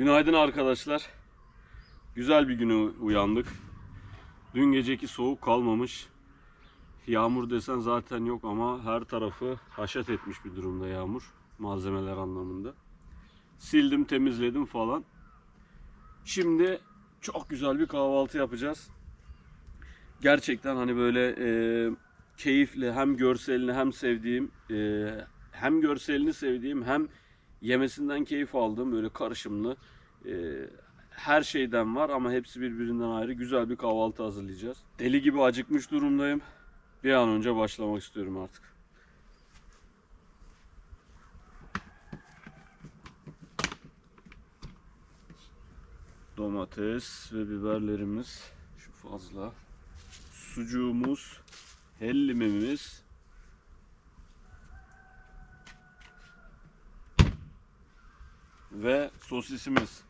Günaydın arkadaşlar. Güzel bir güne uyandık. Dün geceki soğuk kalmamış. Yağmur desen zaten yok ama her tarafı haşat etmiş bir durumda yağmur. Malzemeler anlamında. Sildim, temizledim falan. Şimdi çok güzel bir kahvaltı yapacağız. Gerçekten hani böyle e, keyifli hem görselini hem sevdiğim e, hem görselini sevdiğim hem yemesinden keyif aldığım böyle karışımlı e, her şeyden var ama hepsi birbirinden ayrı güzel bir kahvaltı hazırlayacağız. Deli gibi acıkmış durumdayım. Bir an önce başlamak istiyorum artık. Domates ve biberlerimiz şu fazla. Sucuğumuz, hellimimiz, ve sosisimiz.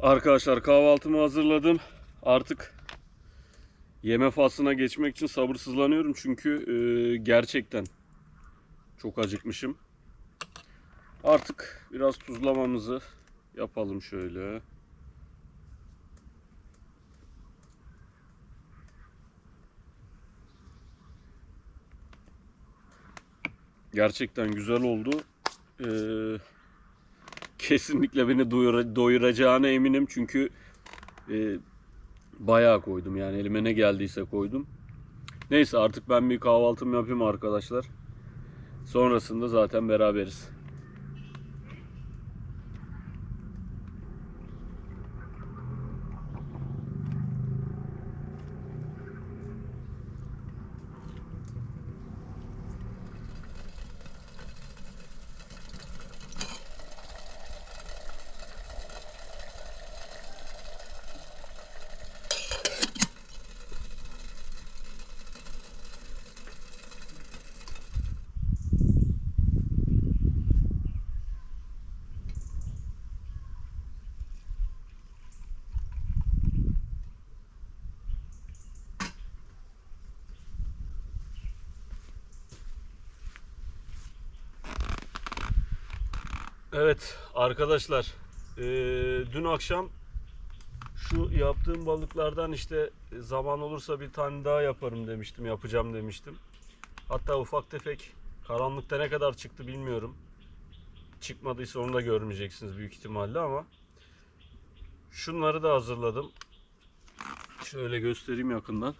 Arkadaşlar kahvaltımı hazırladım. Artık yeme faslına geçmek için sabırsızlanıyorum çünkü e, gerçekten çok acıkmışım. Artık biraz tuzlamamızı yapalım şöyle. Gerçekten güzel oldu. Ee, kesinlikle beni doyura- doyuracağına eminim çünkü e, bayağı koydum yani elime ne geldiyse koydum. Neyse artık ben bir kahvaltımı yapayım arkadaşlar. Sonrasında zaten beraberiz. Evet arkadaşlar eee, dün akşam şu yaptığım balıklardan işte zaman olursa bir tane daha yaparım demiştim yapacağım demiştim. Hatta ufak tefek karanlıkta ne kadar çıktı bilmiyorum. Çıkmadıysa onu da görmeyeceksiniz büyük ihtimalle ama şunları da hazırladım. Şöyle göstereyim yakından.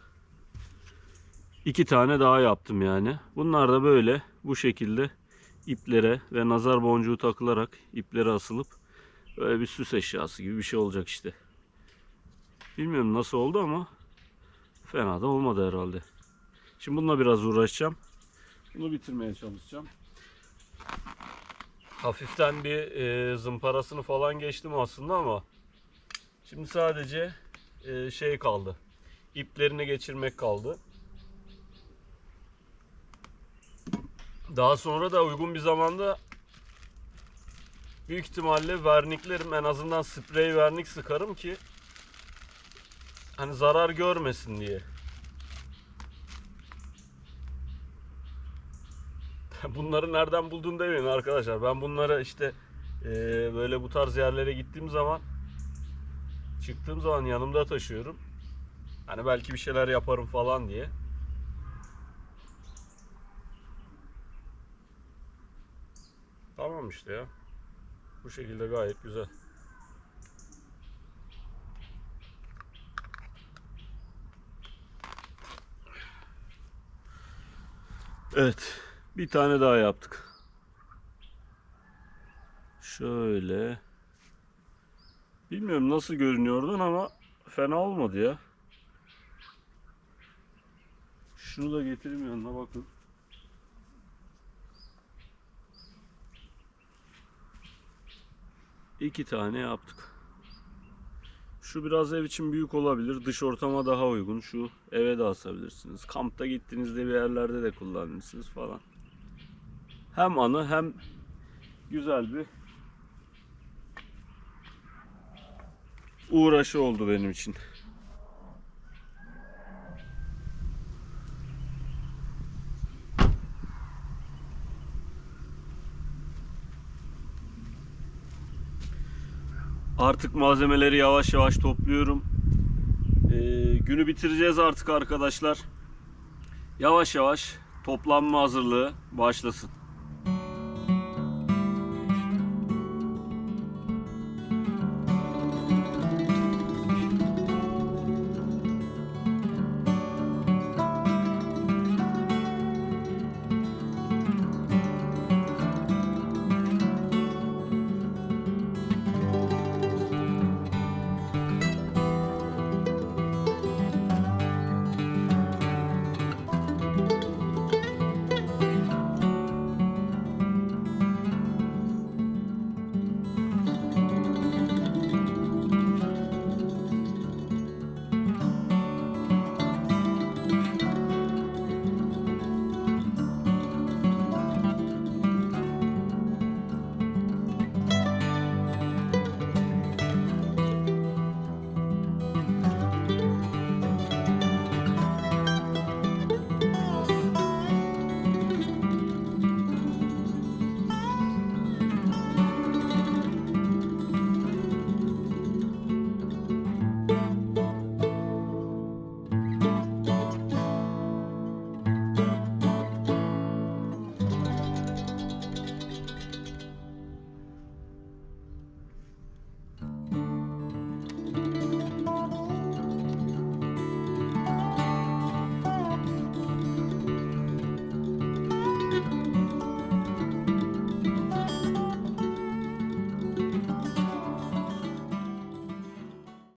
İki tane daha yaptım yani. Bunlar da böyle bu şekilde iplere ve nazar boncuğu takılarak iplere asılıp böyle bir süs eşyası gibi bir şey olacak işte. Bilmiyorum nasıl oldu ama fena da olmadı herhalde. Şimdi bununla biraz uğraşacağım. Bunu bitirmeye çalışacağım. Hafiften bir e, zımparasını falan geçtim aslında ama şimdi sadece e, şey kaldı. İplerini geçirmek kaldı. Daha sonra da uygun bir zamanda büyük ihtimalle verniklerim en azından sprey vernik sıkarım ki hani zarar görmesin diye. Bunları nereden buldun demeyin arkadaşlar. Ben bunları işte eee, böyle bu tarz yerlere gittiğim zaman çıktığım zaman yanımda taşıyorum. Hani belki bir şeyler yaparım falan diye. Tamam işte ya. Bu şekilde gayet güzel. Evet. Bir tane daha yaptık. Şöyle. Bilmiyorum nasıl görünüyordu ama fena olmadı ya. Şunu da getireyim yanına bakın. İki tane yaptık. Şu biraz ev için büyük olabilir. Dış ortama daha uygun. Şu eve de asabilirsiniz. Kampta gittiğinizde bir yerlerde de kullanırsınız falan. Hem anı hem güzel bir uğraşı oldu benim için. Artık malzemeleri yavaş yavaş topluyorum. Ee, günü bitireceğiz artık arkadaşlar. Yavaş yavaş toplanma hazırlığı başlasın.